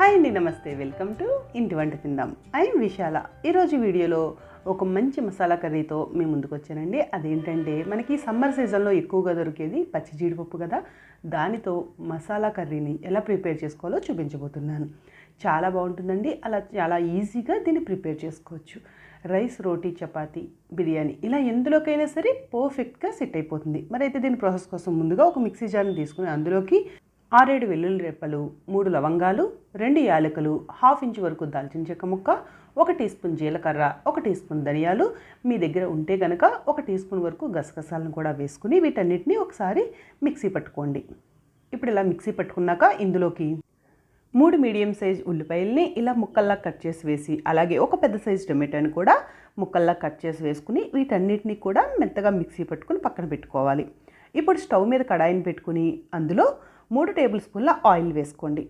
Hi అండి నమస్తే. Welcome to ఇంటి వంట తిందాం. ఐఎమ్ విశాల. ఈరోజు వీడియోలో ఒక మంచి మసాలా కర్రీతో మీ ముందుకు వచ్చానండి. అదేంటంటే మనకి సమ్మర్ సీజన్లో ఎక్కువగా దొరికేది పచ్చి జీడిపప్పు కదా. దానితో మసాలా కర్రీని ఎలా ప్రిపేర్ చేసుకోవాలో చూపించబోతున్నాను. చాలా బాగుంటుందండి. అలా చాలా ఈజీగా దీన్ని ప్రిపేర్ చేసుకోవచ్చు. రైస్ రోటీ చపాతీ బిర్యానీ ఇలా ఎందులోకైనా సరే పర్ఫెక్ట్గా సెట్ అయిపోతుంది. మరి అయితే దీని ప్రాసెస్ కోసం ముందుగా ఒక మిక్సీ జార్ని తీసుకుని అందులోకి ఆరేడు వెల్లుల్లి రెప్పలు మూడు లవంగాలు రెండు యాలకులు హాఫ్ ఇంచ్ వరకు దాల్చిన చెక్క ముక్క ఒక టీ స్పూన్ జీలకర్ర ఒక టీ స్పూన్ ధనియాలు. మీ దగ్గర ఉంటే కనుక ఒక టీ స్పూన్ వరకు గసగసాలను కూడా వేసుకుని వీటన్నిటిని ఒకసారి మిక్సీ పట్టుకోండి. ఇప్పుడు ఇలా మిక్సీ పట్టుకున్నాక ఇందులోకి మూడు మీడియం సైజ్ ఉల్లిపాయల్ని ఇలా ముక్కల్లా కట్ చేసి వేసి అలాగే ఒక పెద్ద సైజ్ టొమాటోని కూడా ముక్కల్లా కట్ చేసి వేసుకుని వీటన్నిటిని కూడా మెత్తగా మిక్సీ పట్టుకుని పక్కన పెట్టుకోవాలి. ఇప్పుడు స్టవ్ మీద కడాయిని పెట్టుకుని అందులో మూడు టేబుల్ స్పూన్ల ఆయిల్ వేసుకోండి.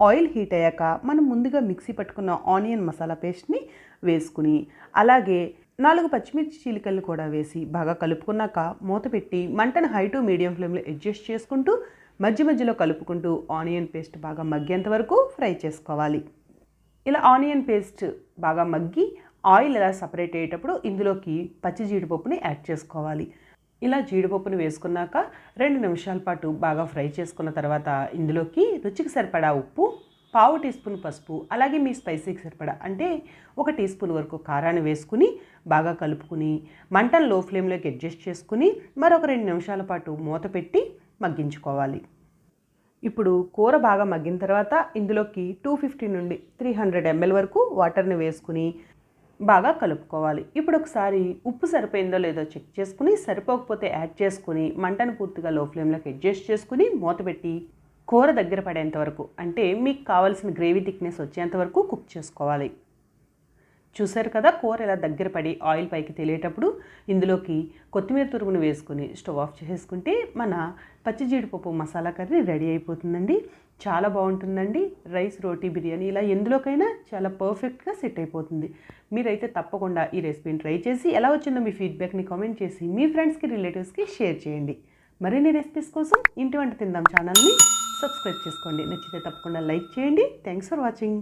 ఆయిల్ హీట్ అయ్యాక మనం ముందుగా మిక్సీ పట్టుకున్న ఆనియన్ మసాలా పేస్ట్ని వేసుకుని అలాగే నాలుగు పచ్చిమిర్చి చీలికలను కూడా వేసి బాగా కలుపుకున్నాక మూత పెట్టి మంటను హై టు మీడియం ఫ్లేమ్లో అడ్జస్ట్ చేసుకుంటూ మధ్య మధ్యలో కలుపుకుంటూ ఆనియన్ పేస్ట్ బాగా మగ్గేంత వరకు ఫ్రై చేసుకోవాలి. ఇలా ఆనియన్ పేస్ట్ బాగా మగ్గి ఆయిల్ ఇలా సపరేట్ అయ్యేటప్పుడు ఇందులోకి పచ్చి జీడిపప్పుని యాడ్ చేసుకోవాలి. ఇలా జీడిపప్పును వేసుకున్నాక రెండు నిమిషాల పాటు బాగా ఫ్రై చేసుకున్న తర్వాత ఇందులోకి రుచికి సరిపడా ఉప్పు పావు టీ స్పూన్ పసుపు అలాగే మీ స్పైసీకి సరిపడా అంటే ఒక టీ స్పూన్ వరకు కారాన్ని వేసుకుని బాగా కలుపుకుని మంటను లో ఫ్లేమ్లోకి అడ్జస్ట్ చేసుకుని మరొక రెండు నిమిషాల పాటు మూత పెట్టి మగ్గించుకోవాలి. ఇప్పుడు కూర బాగా మగ్గిన తర్వాత ఇందులోకి టూ ఫిఫ్టీ నుండి త్రీ హండ్రెడ్ ఎంఎల్ వరకు వాటర్ని వేసుకుని బాగా కలుపుకోవాలి. ఇప్పుడు ఒకసారి ఉప్పు సరిపోయిందో లేదో చెక్ చేసుకుని సరిపోకపోతే యాడ్ చేసుకుని మంటను పూర్తిగా లో ఫ్లేమ్లోకి అడ్జస్ట్ చేసుకుని మూత పెట్టి కూర దగ్గర పడేంత వరకు అంటే మీకు కావాల్సిన గ్రేవీ థిక్నెస్ వచ్చేంత వరకు కుక్ చేసుకోవాలి. చూసారు కదా కూర ఇలా దగ్గర పడి ఆయిల్ పైకి తెలియటప్పుడు ఇందులోకి కొత్తిమీర తురుగును వేసుకుని స్టవ్ ఆఫ్ చేసుకుంటే మన పచ్చి జీడిపప్పు మసాలా కర్రీ రెడీ అయిపోతుందండి. చాలా బాగుంటుందండి. రైస్ రోటీ బిర్యానీ ఇలా ఎందులోకైనా చాలా పర్ఫెక్ట్గా సెట్ అయిపోతుంది. మీరైతే తప్పకుండా ఈ రెసిపీని ట్రై చేసి ఎలా వచ్చిందో మీ ఫీడ్బ్యాక్ని కామెంట్ చేసి మీ ఫ్రెండ్స్కి రిలేటివ్స్కి షేర్ చేయండి. మరిన్ని రెసిపీస్ కోసం ఇంటి వంట తిందాం ఛానల్ని సబ్స్క్రైబ్ చేసుకోండి. నచ్చితే తప్పకుండా లైక్ చేయండి. Thanks for watching.